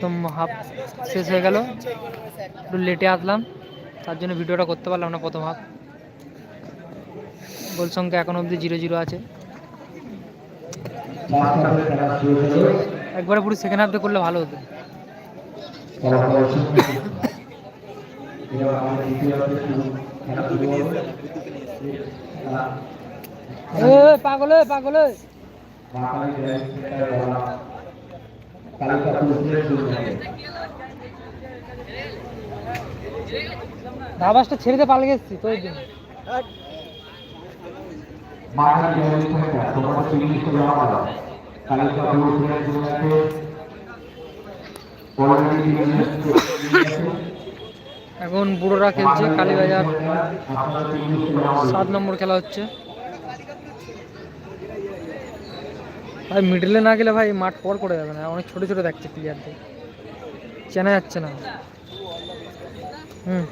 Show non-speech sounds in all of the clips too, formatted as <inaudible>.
প্রথম হাফ শেষ হয়ে গেল। একটু লেটে আসলাম। তার জন্য ভিডিওটা করতে পারলাম না প্রথম হাফ। গোল সংখ্যা এখন অবধি জিরো জিরো আছে। একবারে পুরো সেকেন্ড হাফটা করলে ভালো হতো। এ, পাগল এ। ধাবাসটা ছেড়ে দিয়ে পালিয়ে গেছি তোর জন্য। এখন বুড়োরা খেলছে কালীবাজার। সাত নম্বর খেলা হচ্ছে। ভাই মিডলে না গেলে ভাই মাঠ পর করে যাবে না। অনেক ছোট ছোট দেখছে প্লেয়ারদের চেনা যাচ্ছে না। হুম।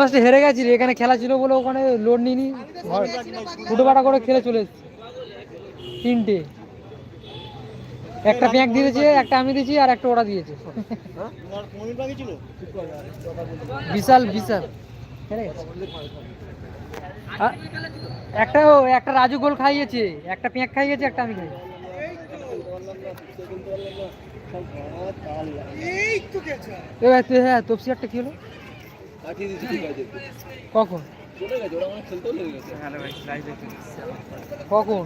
বেস্ট হেরে গেছি রে। এখানে খেলা ছিল বলে ওখানে লোড নিইনি। ফুটোপাটা করে খেলে চলে এসেছি। তিনটে। একটা প্যাঁক দিয়েছে একটা আমি দিয়েছি আর একটা ওরা দিয়েছে। বিশাল বিশাল। হেরে গেছে। একটা একটা রাজু গোল খাইয়েছে একটা পেঁয়াক খাইয়েছে একটা আমি খাইয়েছি। ভাই তুই হ্যাঁ কি হলো? কখন? কখন?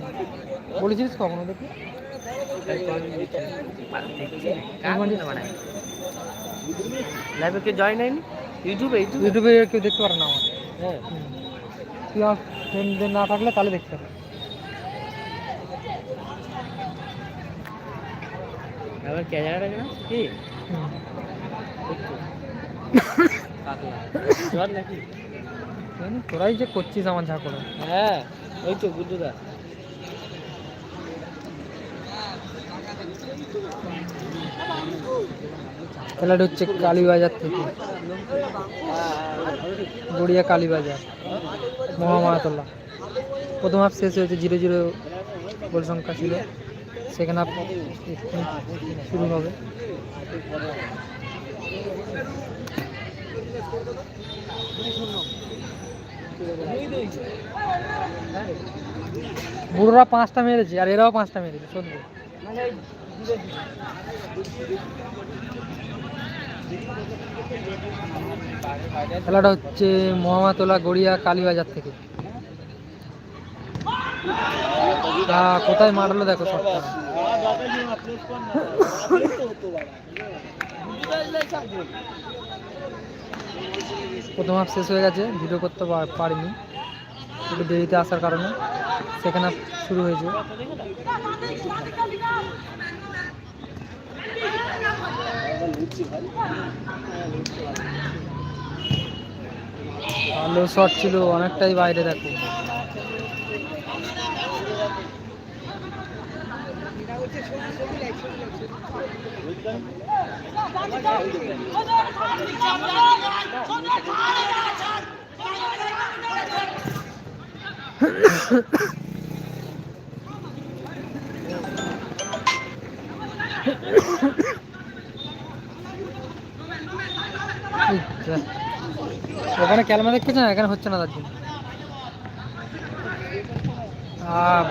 কখন ওদেরকে লাইভে কে জয়েন হয়নি? ইউটিউবে ইউটিউবে কেউ দেখতে পারে না আমার হ্যাঁ। ফ্রেন্ডদের না থাকলে তাহলে দেখতে পারে আবার ক্যামেরাটা কেন? কি? হুম। নাকি তোরাই যে করছিস আমার যা করে হ্যাঁ ওই তো গুড্ডুদা খেলাটা হচ্ছে কালীবাজার থেকে। গড়িয়া কালীবাজার, মহামায়াতলা। প্রথম হাফ শেষ হয়েছে জিরো জিরো গোল সংখ্যা ছিল। সেকেন্ড হাফ শুরু হবে। বুড়োরা পাঁচটা মেরেছে, আর এরাও পাঁচটা মেরেছে, সত্যি। খেলাটা হচ্ছে মহামাতলা গড়িয়া কালীবাজার থেকে। কোথায় মারলো দেখো সবটা? প্রথম হাফ শেষ হয়ে গেছে ভিডিও করতে পারিনি, একটু দেরিতে আসার কারণে। সেকেন্ড হাফ শুরু হয়েছে ভালো শট ছিল অনেকটাই বাইরে দেখো ওখানে ক্যালমা না, এখানে হচ্ছে না তার জন্য।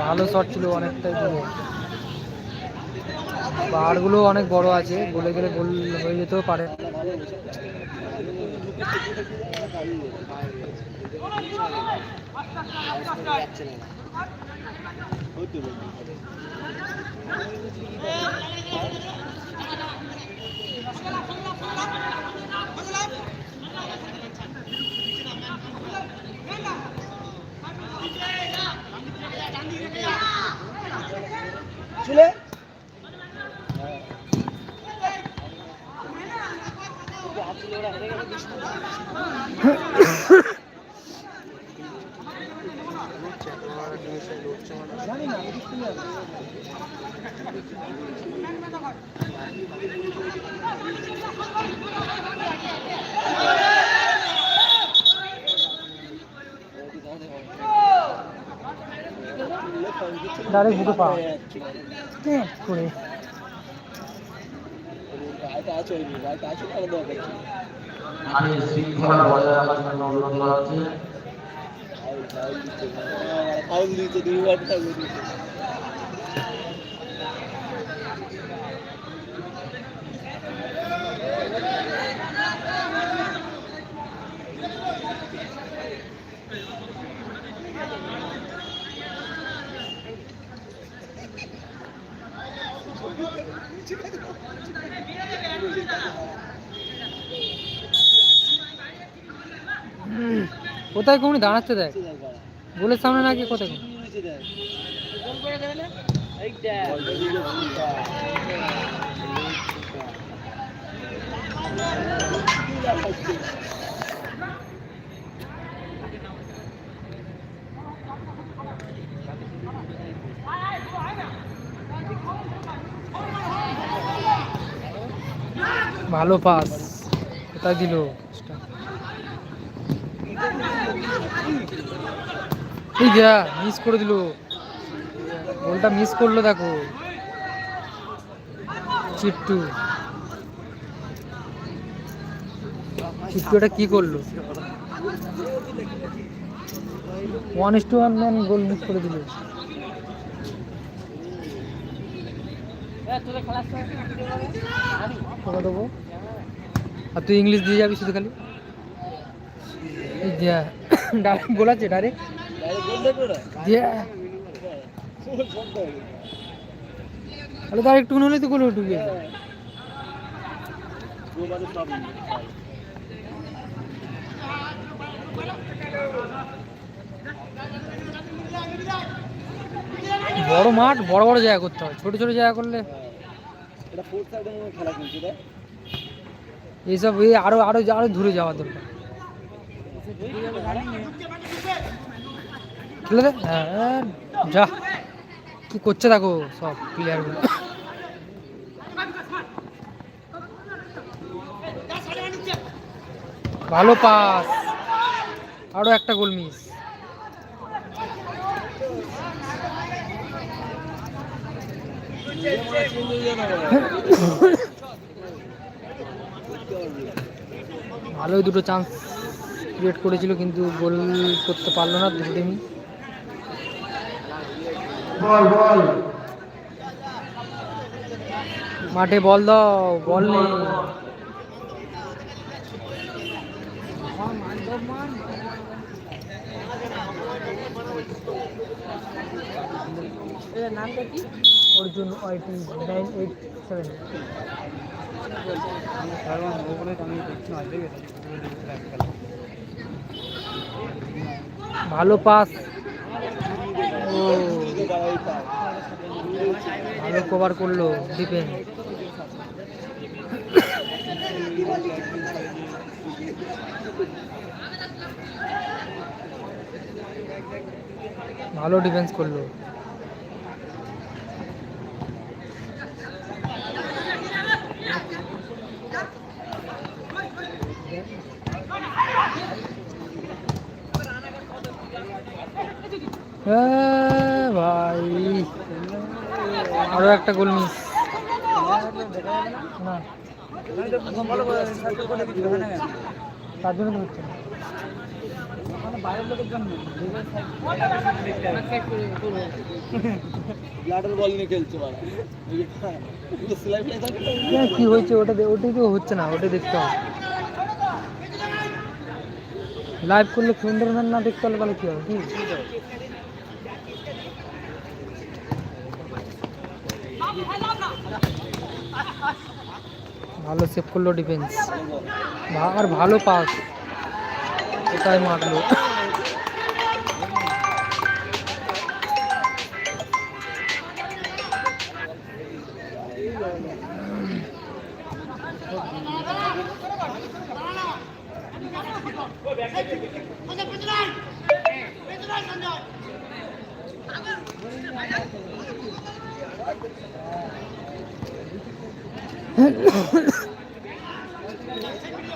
ভালো শট ছিল অনেকটাই দূরে। পাহাড়গুলো অনেক বড় আছে গলে গেলে গোল হয়ে যেতেও পারে। ডাইরেক্ট বুকে পা আমি শৃঙ্খলা বজায় রাখার জন্য অনুরোধ করা হচ্ছে কোথায় কোনি দাঁড়াচ্ছে দেখ। গোলের সামনে নাকি কোথায় ভালো পাস কোথায় দিল? এই মিস করে দিল। গোলটা মিস করল, দেখো। চিট্টু। এটা কি করল? One is two one man goal miss করে দিল। দেবো? আর তুই ইংলিশ দিয়ে যাবি শুধু খালি? ডাইরেক্ট গোল আছে ডাইরেক্ট তাহলে তার একটু হলে তো গোল ঢুকে বড় মাঠ, বড় বড় জায়গা করতে হয়। ছোট ছোট জায়গা করলে এইসব এই আরও আরও আরও দূরে যাওয়া দরকার। হ্যাঁ, যা। কি করছে দেখো সব প্লেয়ারগুলো ভালো পাস আরও একটা গোল মিস ভালোই দুটো চান্স ক্রিয়েট করেছিল কিন্তু গোল করতে পারল না দুটো টিমই বল বল। মাঠে বল দাও বল নেই। Arjun nine eight seven. ভালো পাস। ও। ভালো কভার করল ডিফেন্স ভালো ডিফেন্স করল। আরও একটা গোল মিস। বল কি হয়েছে? ওটা ওটাই তো হচ্ছে না ওটা দেখতে হবে। লাইভ করলে ফ্রেন্ডের ম্যান না দেখতে হলে তাহলে কি হবে? কি? ভালো সেভ করল ডিফেন্স আর ভালো পাস কোথায় মারলো।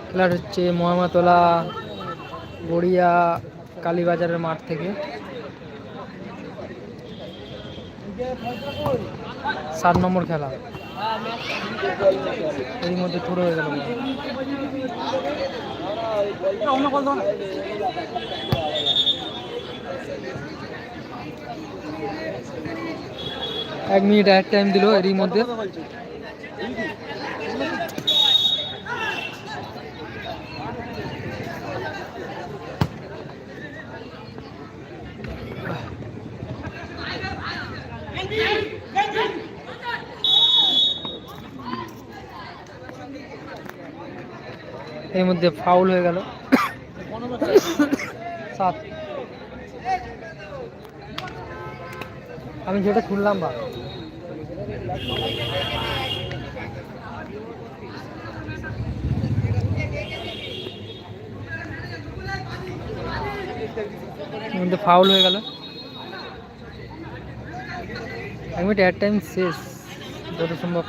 খেলার হচ্ছে মহামাতলা, গড়িয়া, কালীবাজারের মাঠ থেকে। সাত নম্বর খেলা। এর মধ্যে থ্রো হয়ে গেল। এক মিনিট এক টাইম দিল এরই মধ্যে। এর মধ্যে ফাউল হয়ে গেল। সাত। আমি যেটা শুনলাম বা। কিন্তু ফাউল হয়ে গেল। এক মিনিট এয়ার টাইম শেষ, যত সম্ভব।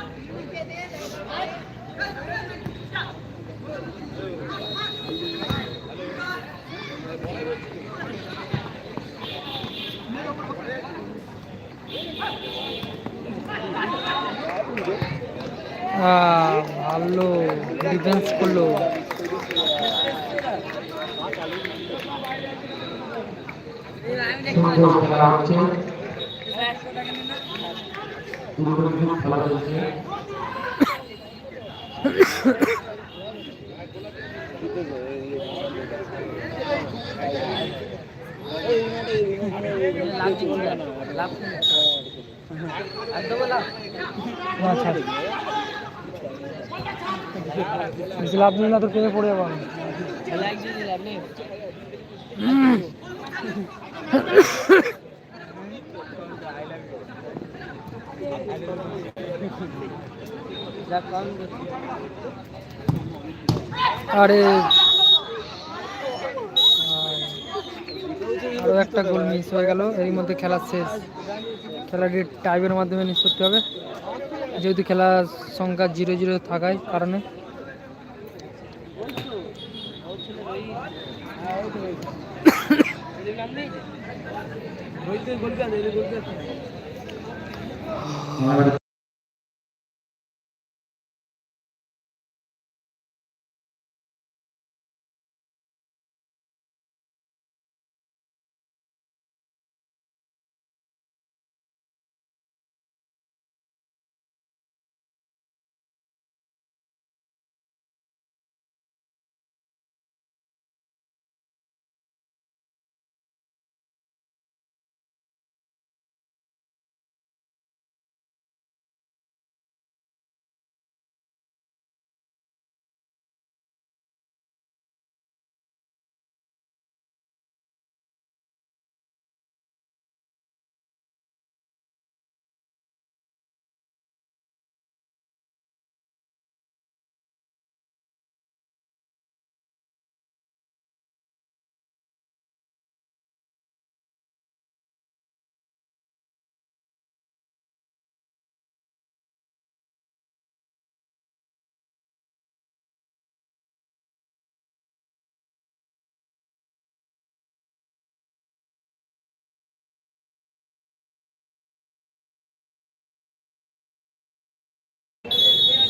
ভালো ডিফেন্স করল। সুন্দর লাভ নিই না তো প্রেমে পড়ে যাব আরে আরও একটা গোল মিস হয়ে গেল। এর মধ্যে খেলা শেষ। খেলাটি টাইপের মাধ্যমে নিষ্পত্তি হবে। যেহেতু খেলার সংখ্যা জিরো জিরো থাকায় কারণে। <coughs>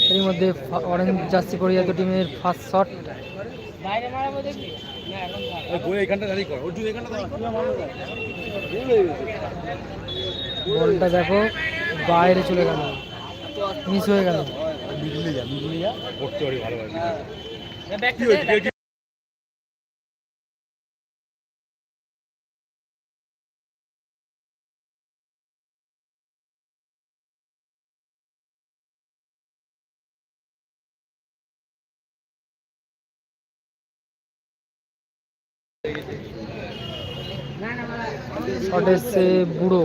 আমাদের এর মধ্যে অরেঞ্জ জার্সি পরে এত টিমের ফার্স্ট শট বলটা দেখো বাইরে চলে গেল। মিস হয়ে গেল এসছে বুড়ো।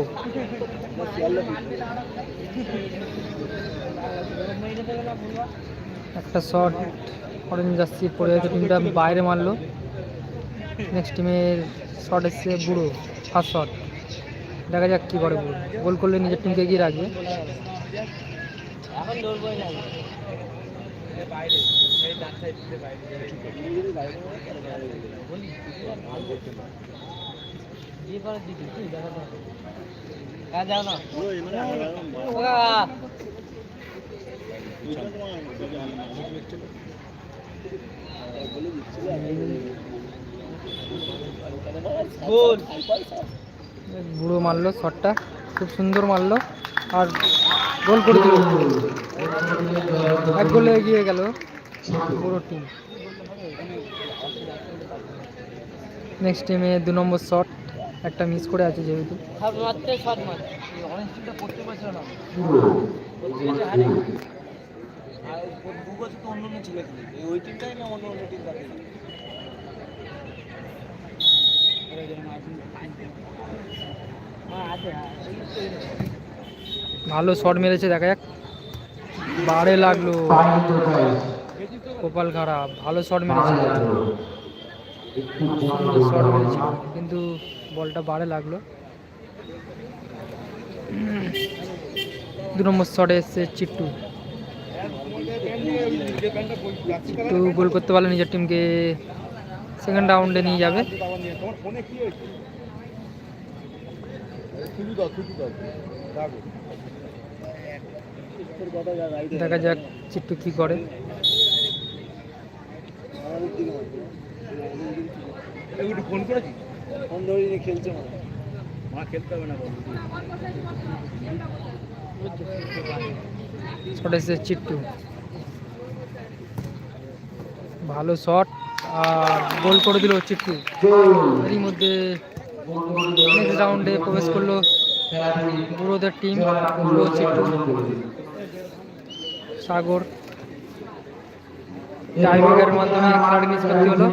একটা শট অরেঞ্জ জার্সি পরে আছে টিমটা বাইরে মারলো। নেক্সট টিমের শট এসছে বুড়ো ফার্স্ট শট দেখা যাক কী করে বুড়ো। গোল করলে নিজের টিমকে এগিয়ে রাখবে। বুড়ো মারলো শটটা খুব সুন্দর মারলো আর গোল করে এক গোলে এগিয়ে গেল। নেক্সট টিমে দু নম্বর শট একটা মিস করে আছে যেহেতু। ভালো শট মেরেছে দেখা যাক। বারে লাগল. কপাল খারাপ, ভালো শট মেরেছে। শট মেরেছে, কিন্তু বলটা বারে লাগল। দু নম্বর শটে এসছে চিট্টু। চিট্টু গোল করতে পারলে নিজের টিমকে সেকেন্ড রাউন্ডে নিয়ে যাবে। দেখা যাক চিট্টু কি করে। ফোন করেছি? ফোন ধরে খেলছে মা মা খেলতে হবে না শট এসছে চিট্টু। ভালো শট আর গোল করে দিল চিট্টু। এরই মধ্যে নেক্সট রাউন্ডে প্রবেশ করল বুড়োদের টিম বুড়ো চিট্টু। সাগর। টাইব্রেকারের মাধ্যমে খেলাটি নিষ্পত্তি হলো।